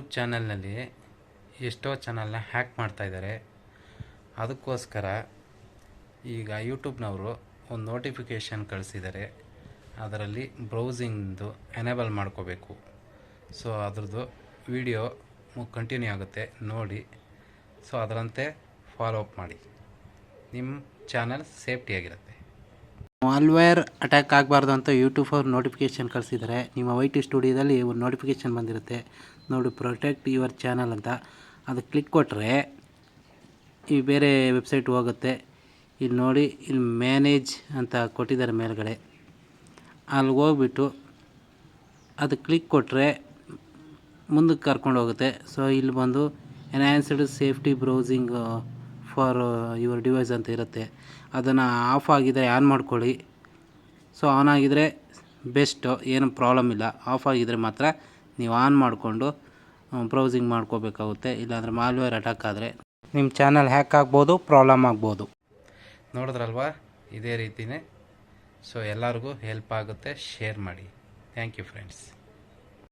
ಚಾನಲ್ನಲ್ಲಿ ಎಷ್ಟೋ ಚಾನಲ್ನ ಹ್ಯಾಕ್ ಮಾಡ್ತಾಯಿದ್ದಾರೆ ಅದಕ್ಕೋಸ್ಕರ ಈಗ ಯೂಟ್ಯೂಬ್ನವರು ಒಂದು ನೋಟಿಫಿಕೇಷನ್ ಕಳಿಸಿದ್ದಾರೆ. ಅದರಲ್ಲಿ ಬ್ರೌಸಿಂಗ್ದು ಎನೇಬಲ್ ಮಾಡ್ಕೋಬೇಕು. ಸೊ, ಅದ್ರದ್ದು ವಿಡಿಯೋ ಕಂಟಿನ್ಯೂ ಆಗುತ್ತೆ ನೋಡಿ. ಸೊ, ಅದರಂತೆ ಫಾಲೋ ಅಪ್ ಮಾಡಿ. ನಿಮ್ಮ ಚಾನಲ್ ಸೇಫ್ಟಿಯಾಗಿರುತ್ತೆ. ಮಾಲ್ವೇರ್ ಅಟ್ಯಾಕ್ ಆಗಬಾರ್ದು ಅಂತ ಯೂಟ್ಯೂಬ್ ಅವ್ರು ನೋಟಿಫಿಕೇಷನ್ ಕಳಿಸಿದರೆ. ನಿಮ್ಮ ವೈ ಟಿ ಸ್ಟುಡಿಯೋದಲ್ಲಿ ಒಂದು ನೋಟಿಫಿಕೇಷನ್ ಬಂದಿರುತ್ತೆ. ನೋಡಿ ಪ್ರೊಟೆಕ್ಟ್ ಯುವರ್ ಚಾನಲ್ ಅಂತ. ಅದು ಕ್ಲಿಕ್ ಕೊಟ್ಟರೆ ಈ ಬೇರೆ ವೆಬ್ಸೈಟ್ ಹೋಗುತ್ತೆ. ಇಲ್ಲಿ ನೋಡಿ ಇಲ್ಲಿ ಮ್ಯಾನೇಜ್ ಅಂತ ಕೊಟ್ಟಿದ್ದಾರೆ ಮೇಲ್ಗಡೆ. ಅಲ್ಲಿ ಹೋಗ್ಬಿಟ್ಟು ಅದು ಕ್ಲಿಕ್ ಕೊಟ್ಟರೆ ಮುಂದಕ್ಕೆ ಕರ್ಕೊಂಡು ಹೋಗುತ್ತೆ. ಸೊ ಇಲ್ಲಿ ಬಂದು enhanced safety browsing for your device ಅಂತ ಇರುತ್ತೆ. ಅದನ್ನು ಆಫ್ ಆಗಿದ್ರೆ ಆನ್ ಮಾಡ್ಕೊಳ್ಳಿ. ಸೊ, ಆನ್ ಆಗಿದ್ರೆ ಬೆಸ್ಟು, ಏನು ಪ್ರಾಬ್ಲಮ್ ಇಲ್ಲ. ಆಫ್ ಆಗಿದ್ದರೆ ಮಾತ್ರ ನೀವು ಆನ್ ಮಾಡಿಕೊಂಡು ಬ್ರೌಸಿಂಗ್ ಮಾಡ್ಕೋಬೇಕಾಗುತ್ತೆ. ಇಲ್ಲಾಂದರೆ ಮಾಲ್ವೇರ್ ಅಟ್ಯಾಕ್ ಆದರೆ ನಿಮ್ಮ ಚಾನಲ್ ಹ್ಯಾಕ್ ಆಗ್ಬೋದು, ಪ್ರಾಬ್ಲಮ್ ಆಗ್ಬೋದು. ನೋಡಿದ್ರಲ್ವಾ? ಇದೇ ರೀತಿಯೇ ಸೊ, ಎಲ್ಲರಿಗೂ ಹೆಲ್ಪ್ ಆಗುತ್ತೆ, ಶೇರ್ ಮಾಡಿ. Thank you, friends.